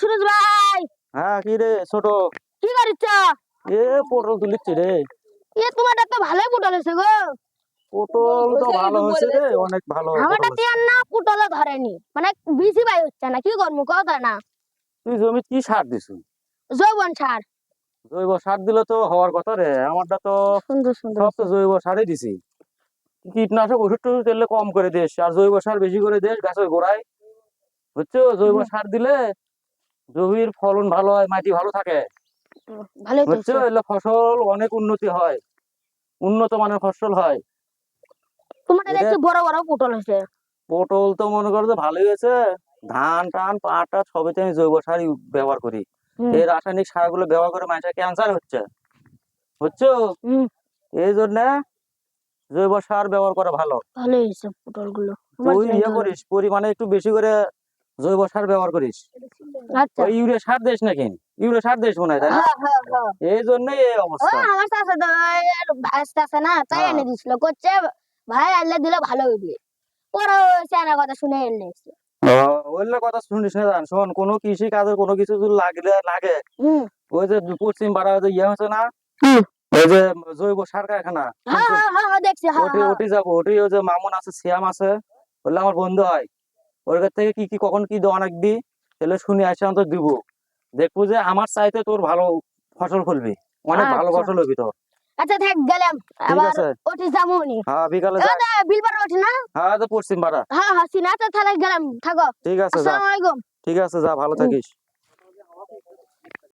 সুরজ ভাই। হ্যাঁ কি রে ছোট। কি এ পটল তুলিচ্ছি রে। এ তোমারটা তো ভালোই পুটল হয়েছে গো। পটল তো ভালো হয়েছে রে অনেক ভালো আমারটা। তিয়ার না পুটলে ধরেনি। মানে বেশি বাই হচ্ছে না কি করব কথা না। তুই জমি কি সার দিছু? যৌবন সার। জৈব সার দিলে তো হওয়ার কথা রে আমারটা তো সুন্দর সুন্দর সব তো জৈব সারই দিছি। কীটনাশক ওষুধ টষুধ দিলে কম করে দিস আর জৈব সার বেশি করে দিস গাছের গোড়ায়। বুঝছ? জৈব সার দিলে জমির ফলন ভালো হয় মাটি ভালো থাকে। বুঝছ? ফসল অনেক উন্নতি হয়। উন্নত মানের ফসল হয়। তোমার দেখছি বড় বড় পুটল হয়েছে। পটল তো মনে করো ভালোই হয়েছে। ধান টান পাট টাট সবেতে আমি জৈব সারই ব্যবহার করি। এই রাসায়নিক সারগুলো ব্যবহার করে মানুষের ক্যান্সার হচ্ছে। বুঝছ? এই জন্য জৈব সার ব্যবহার করা ভালো। ভালোই হয়েছে পুটলগুলো তুই ইয়ে করিস পরিমাণে একটু বেশি করে জৈব সার ব্যবহার করিস। ইউরিয়া সার দিস নাকি? ইউরিয়া সার দিস মনে হয় তাই না? হ্যাঁ হ্যাঁ হ্যাঁ। এই জন্যই এই অবস্থা। আমার চাষা তো না তাই। এনে দিছিল। করছে ভাই দিলে ভালো হইবে। চেনা কথা শুনে এনে এসছে ওইগুলো কথা শুনিস না জান শোন কোনো কৃষি কাজের কোনো কিছু যদি লাগলে লাগে ওই যে পশ্চিম পাড়া যে ইয়ে হচ্ছে না ওই যে জৈব সার কারখানা ওটি ওটি যাব ওটি ওই যে মামুন আছে শ্যাম আছে বললে আমার বন্ধু হয় ওর কাছ থেকে কি কি কখন কি দেওয়া লাগবি তাহলে শুনে আসে অন্তত দিব। দেখব যে আমার চাইতে তোর ভালো ফসল ফলবি। অনেক ভালো আচ্ছা। ফসল হবি তোর আচ্ছা থাক গেলাম। আবার ওটি যাব নি। হ্যাঁ বিকালে যা। বিলবার ওঠে না? হ্যাঁ তো পশ্চিম পাড়া হ্যাঁ হ্যাঁ সিনা তো তাহলে গেলাম। থাকো। ঠিক আছে আসসালামু আলাইকুম। ঠিক আছে যা ভালো থাকিস।